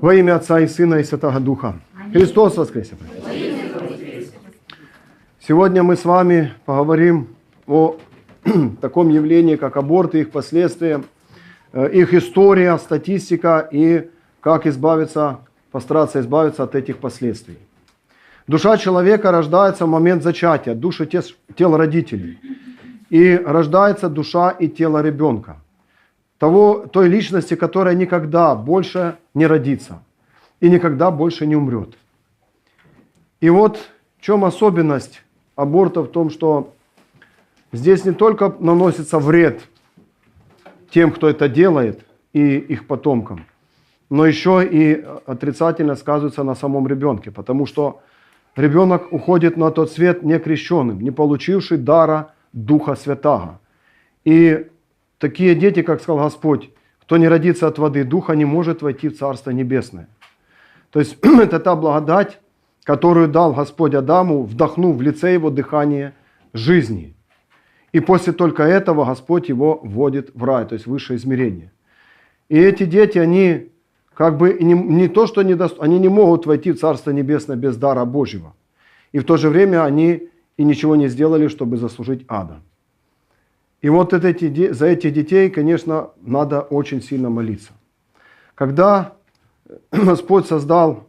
Во имя Отца и Сына и Святого Духа. Христос воскресе! Сегодня мы с вами поговорим о таком явлении, как аборты, их последствия, э, их история, статистика и как избавиться, постараться избавиться от этих последствий. Душа человека рождается в момент зачатия, души те- тел родителей. И рождается душа и тело ребенка. Того, той личности, которая никогда больше не родится и никогда больше не умрет. И вот в чем особенность аборта в том, что здесь не только наносится вред тем, кто это делает, и их потомкам, но еще и отрицательно сказывается на самом ребенке, потому что ребенок уходит на тот свет не крещенным, не получивший дара Духа Святаго. И такие дети, как сказал Господь, кто не родится от воды духа, не может войти в Царство Небесное. То есть это та благодать, которую дал Господь Адаму, вдохнув в лице его дыхание жизни. И после только этого Господь его вводит в рай, то есть высшее измерение. И эти дети, они как бы не, не то, что не дост... они не могут войти в Царство Небесное без дара Божьего. И в то же время они и ничего не сделали, чтобы заслужить ада. И вот эти, за этих детей, конечно, надо очень сильно молиться. Когда Господь создал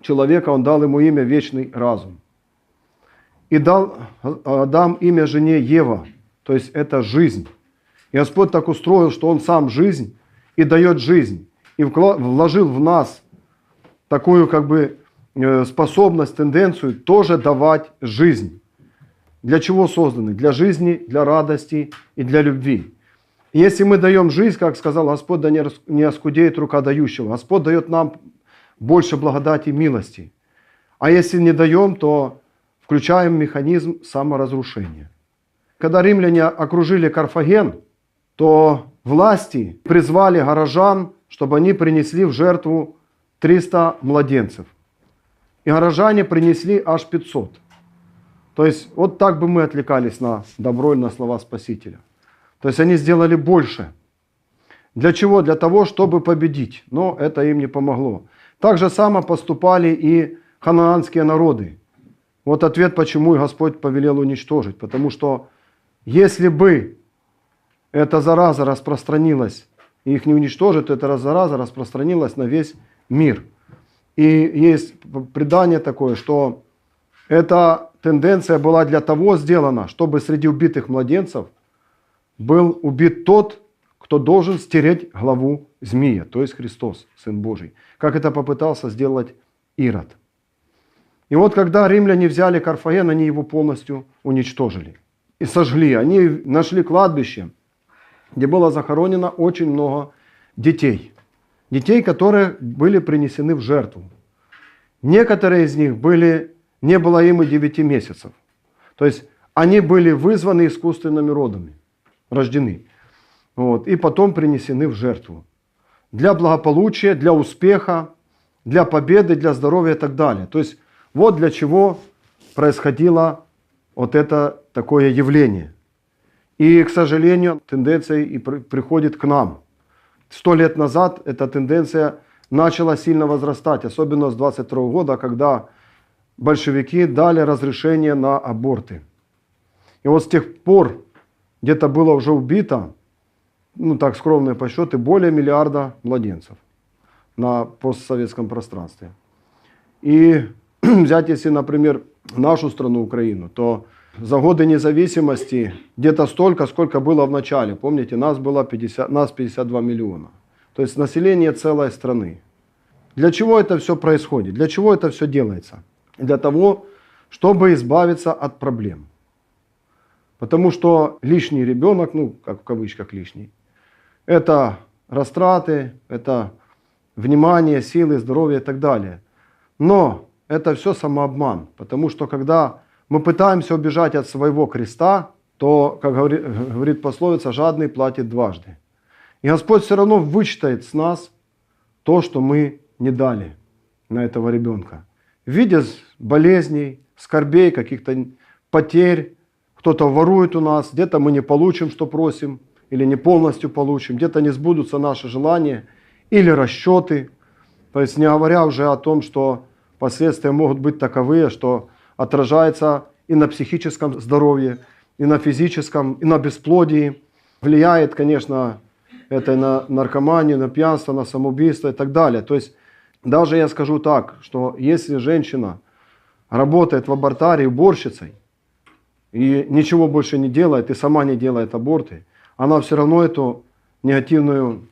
человека, Он дал ему имя вечный разум. И дал Адам имя жене Ева, то есть это жизнь. И Господь так устроил, что Он сам жизнь и дает жизнь. И вложил в нас такую как бы э, способность, тенденцию тоже давать жизнь. Для чего созданы? Для жизни, для радости и для любви. Если мы даем жизнь, как сказал Господь, да не оскудеет рука дающего. Господь дает нам больше благодати и милости. А если не даем, то включаем механизм саморазрушения. Когда римляне окружили Карфаген, то власти призвали горожан, чтобы они принесли в жертву 300 младенцев. И горожане принесли аж 500. То есть вот так бы мы отвлекались на добро и на слова Спасителя. То есть они сделали больше. Для чего? Для того, чтобы победить. Но это им не помогло. Так же само поступали и ханаанские народы. Вот ответ, почему Господь повелел уничтожить. Потому что если бы эта зараза распространилась, и их не уничтожит, то эта зараза распространилась на весь мир. И есть предание такое, что эта тенденция была для того сделана, чтобы среди убитых младенцев был убит тот, кто должен стереть главу змея, то есть Христос, Сын Божий. Как это попытался сделать Ирод. И вот когда римляне взяли Карфаген, они его полностью уничтожили и сожгли. Они нашли кладбище, где было захоронено очень много детей. Детей, которые были принесены в жертву. Некоторые из них были, не было им и 9 месяцев. То есть они были вызваны искусственными родами, рождены. Вот, и потом принесены в жертву. Для благополучия, для успеха, для победы, для здоровья и так далее. То есть вот для чего происходило вот это такое явление. И, к сожалению, тенденция и при- приходит к нам. Сто лет назад эта тенденция начала сильно возрастать, особенно с 22 года, когда большевики дали разрешение на аборты. И вот с тех пор где-то было уже убито, ну так скромные подсчеты, более миллиарда младенцев на постсоветском пространстве. И взять, если, например, нашу страну, Украину, то за годы независимости где-то столько, сколько было в начале. Помните, нас было 50, нас 52 миллиона. То есть население целой страны. Для чего это все происходит? Для чего это все делается? Для того, чтобы избавиться от проблем. Потому что лишний ребенок, ну, как в кавычках лишний, это растраты, это внимание, силы, здоровье и так далее. Но это все самообман, потому что когда мы пытаемся убежать от своего креста, то, как говорит, пословица, жадный платит дважды. И Господь все равно вычитает с нас то, что мы не дали на этого ребенка. В виде с- болезней, скорбей, каких-то потерь, кто-то ворует у нас, где-то мы не получим, что просим, или не полностью получим, где-то не сбудутся наши желания или расчеты. То есть не говоря уже о том, что последствия могут быть таковые, что отражается и на психическом здоровье, и на физическом, и на бесплодии. Влияет, конечно, это на наркоманию, на пьянство, на самоубийство и так далее. То есть даже я скажу так, что если женщина работает в абортарии уборщицей и ничего больше не делает, и сама не делает аборты, она все равно эту негативную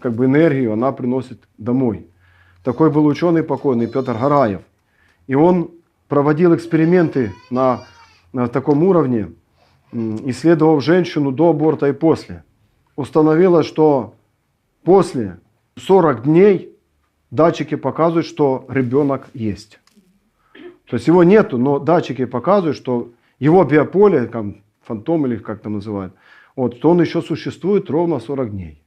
как бы, энергию она приносит домой. Такой был ученый покойный Петр Гараев. И он проводил эксперименты на, на таком уровне, исследовал женщину до аборта и после. Установилось, что после 40 дней датчики показывают, что ребенок есть. То есть его нету, но датчики показывают, что его биополе, там, фантом или как там называют, вот, что он еще существует ровно 40 дней.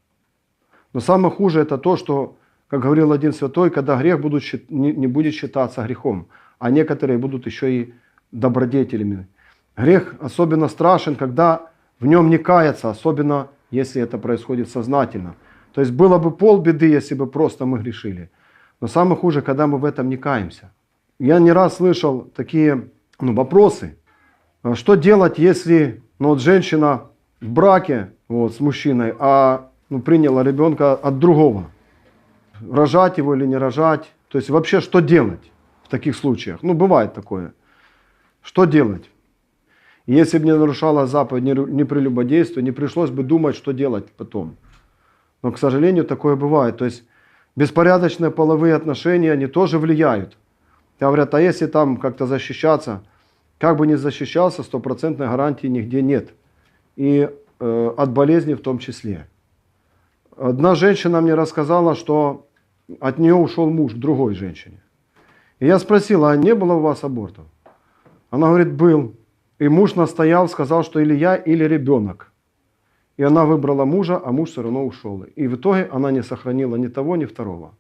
Но самое хуже это то, что, как говорил один святой, когда грех будут, не, будет считаться грехом, а некоторые будут еще и добродетелями. Грех особенно страшен, когда в нем не каяться, особенно если это происходит сознательно. То есть было бы полбеды, если бы просто мы грешили. Но самое хуже, когда мы в этом не каемся. Я не раз слышал такие ну, вопросы. А что делать, если ну, вот женщина в браке вот, с мужчиной, а ну, приняла ребенка от другого? Рожать его или не рожать? То есть вообще что делать в таких случаях? Ну, бывает такое. Что делать? Если бы не нарушала заповедь не прелюбодействия, не пришлось бы думать, что делать потом. Но, к сожалению, такое бывает. То есть беспорядочные половые отношения, они тоже влияют. Говорят, а если там как-то защищаться, как бы ни защищался, стопроцентной гарантии нигде нет. И э, от болезни в том числе. Одна женщина мне рассказала, что от нее ушел муж к другой женщине. И я спросил, а не было у вас абортов? Она говорит, был. И муж настоял, сказал, что или я, или ребенок. И она выбрала мужа, а муж все равно ушел. И в итоге она не сохранила ни того, ни второго.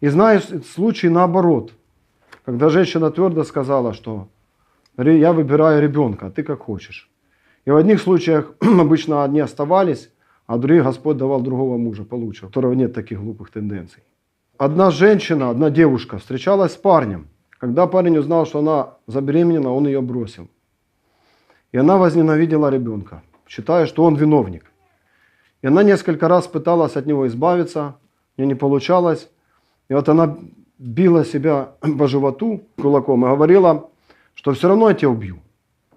И знаешь, случай наоборот. Когда женщина твердо сказала, что я выбираю ребенка, а ты как хочешь. И в одних случаях обычно одни оставались, а других Господь давал другого мужа получше, у которого нет таких глупых тенденций. Одна женщина, одна девушка встречалась с парнем. Когда парень узнал, что она забеременела, он ее бросил. И она возненавидела ребенка, считая, что он виновник. И она несколько раз пыталась от него избавиться, у нее не получалось. И вот она била себя по животу кулаком и говорила, что все равно я тебя убью.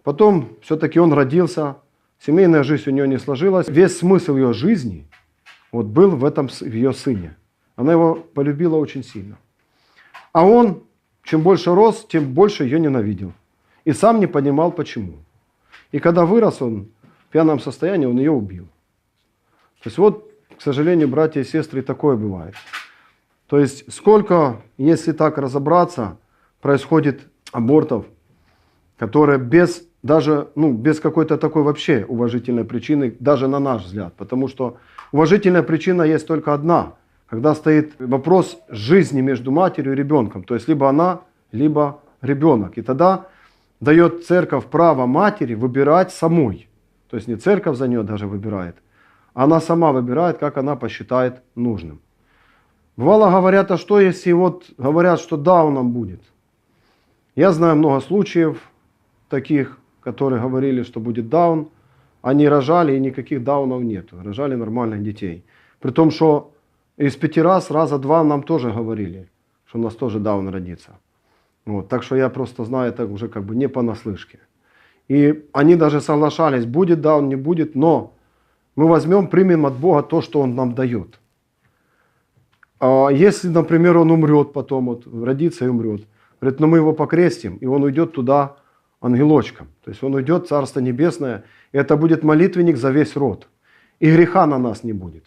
Потом все-таки он родился, семейная жизнь у нее не сложилась. Весь смысл ее жизни вот был в этом в ее сыне. Она его полюбила очень сильно. А он, чем больше рос, тем больше ее ненавидел. И сам не понимал, почему. И когда вырос он в пьяном состоянии, он ее убил. То есть вот, к сожалению, братья и сестры, такое бывает. То есть сколько, если так разобраться, происходит абортов, которые без даже ну, без какой-то такой вообще уважительной причины, даже на наш взгляд. Потому что уважительная причина есть только одна, когда стоит вопрос жизни между матерью и ребенком. То есть либо она, либо ребенок. И тогда дает церковь право матери выбирать самой. То есть не церковь за нее даже выбирает, она сама выбирает, как она посчитает нужным. Бывало говорят, а что если вот говорят, что дауном будет? Я знаю много случаев таких, которые говорили, что будет даун. Они рожали, и никаких даунов нет. Рожали нормальных детей. При том, что из пяти раз, раза два нам тоже говорили, что у нас тоже даун родится. Вот, так что я просто знаю это уже как бы не понаслышке. И они даже соглашались, будет даун, не будет, но мы возьмем, примем от Бога то, что Он нам дает. А если, например, он умрет потом, вот, родится и умрет, говорит, но «Ну, мы его покрестим, и он уйдет туда ангелочком. То есть он уйдет в Царство Небесное, и это будет молитвенник за весь род. И греха на нас не будет.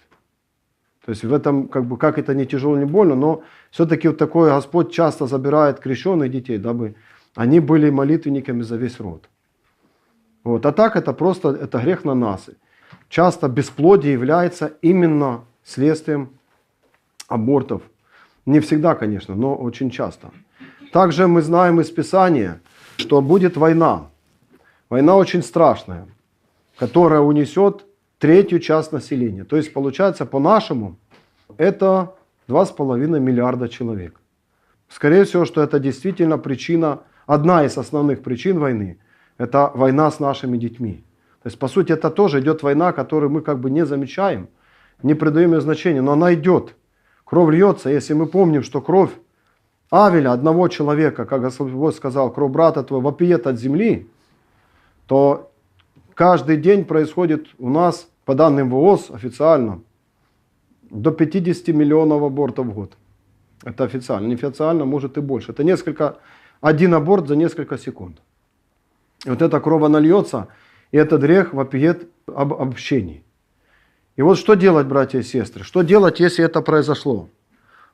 То есть в этом, как бы, как это не тяжело, не больно, но все-таки вот такое Господь часто забирает крещенных детей, дабы они были молитвенниками за весь род. Вот. А так это просто это грех на нас. Часто бесплодие является именно следствием абортов. Не всегда, конечно, но очень часто. Также мы знаем из Писания, что будет война. Война очень страшная, которая унесет третью часть населения. То есть, получается, по-нашему, это 2,5 миллиарда человек. Скорее всего, что это действительно причина, одна из основных причин войны, это война с нашими детьми. То есть, по сути, это тоже идет война, которую мы как бы не замечаем, не придаем ее значения, но она идет. Кровь льется, если мы помним, что кровь Авеля, одного человека, как Господь сказал, кровь брата твоего вопиет от земли, то каждый день происходит у нас, по данным ВОЗ официально, до 50 миллионов абортов в год. Это официально. Неофициально может и больше. Это несколько, один аборт за несколько секунд. И вот эта кровь нальется, и этот грех вопиет об общении. И вот что делать, братья и сестры? Что делать, если это произошло?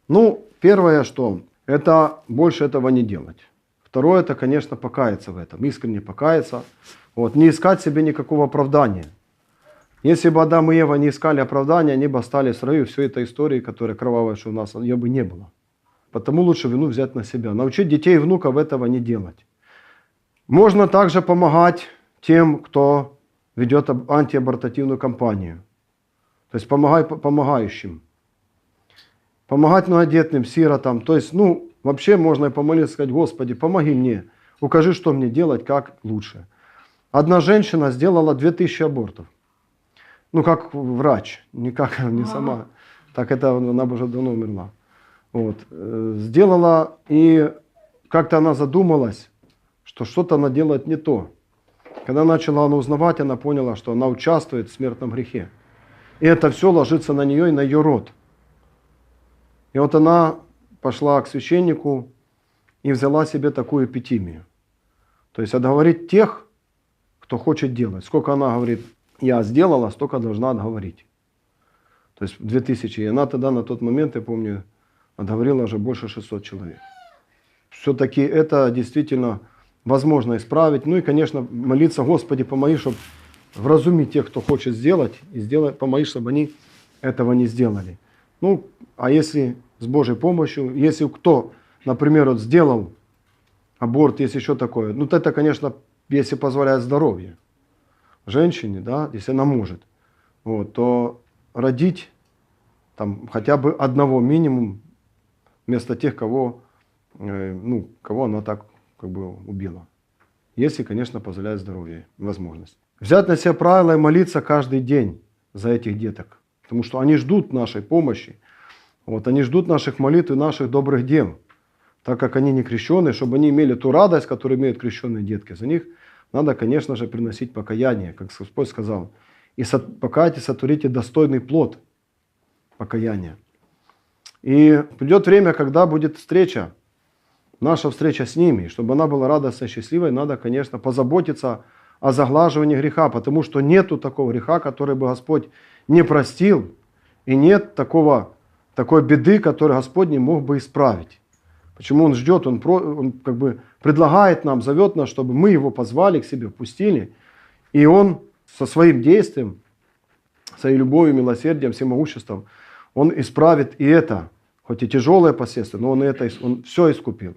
Ну, первое, что это больше этого не делать. Второе, это, конечно, покаяться в этом, искренне покаяться. Вот, не искать себе никакого оправдания. Если бы Адам и Ева не искали оправдания, они бы остались в раю. Все это истории, которая кровавая, что у нас, ее бы не было. Потому лучше вину взять на себя. Научить детей и внуков этого не делать. Можно также помогать тем, кто ведет антиабортативную кампанию. То есть помогай помогающим. Помогать многодетным, сиротам. То есть, ну, вообще можно и помолиться, сказать, Господи, помоги мне. Укажи, что мне делать, как лучше. Одна женщина сделала 2000 абортов. Ну, как врач, не как не сама. Так это она уже давно умерла. Вот. Э, сделала, и как-то она задумалась, что что-то она делает не то. Когда начала она узнавать, она поняла, что она участвует в смертном грехе. И это все ложится на нее и на ее род. И вот она пошла к священнику и взяла себе такую эпитимию. То есть отговорить тех, кто хочет делать. Сколько она говорит, я сделала, столько должна отговорить. То есть 2000. И она тогда на тот момент, я помню, отговорила уже больше 600 человек. Все-таки это действительно возможно исправить. Ну и, конечно, молиться, Господи, помоги, чтобы вразумить тех, кто хочет сделать, и сделать, помоги, чтобы они этого не сделали. Ну, а если с Божьей помощью, если кто, например, вот сделал аборт, есть еще такое, ну, то это, конечно, если позволяет здоровье женщине, да, если она может, вот, то родить там хотя бы одного минимум вместо тех, кого, э, ну, кого она так как бы убила. Если, конечно, позволяет здоровье, возможность. Взять на себя правила и молиться каждый день за этих деток. Потому что они ждут нашей помощи. Вот, они ждут наших молитв и наших добрых дел. Так как они не крещенные, чтобы они имели ту радость, которую имеют крещенные детки. За них надо, конечно же, приносить покаяние, как Господь сказал. И покайтесь, сотворите достойный плод покаяния. И придет время, когда будет встреча, наша встреча с ними. Чтобы она была радостной, счастливой, надо, конечно, позаботиться о заглаживании греха, потому что нету такого греха, который бы Господь не простил, и нет такого, такой беды, которую Господь не мог бы исправить. Почему Он ждет, Он, про, он как бы предлагает нам, зовет нас, чтобы мы Его позвали к себе, впустили, и Он со своим действием, своей любовью, милосердием, всемогуществом, Он исправит и это, хоть и тяжелое последствие, но Он это он все искупил.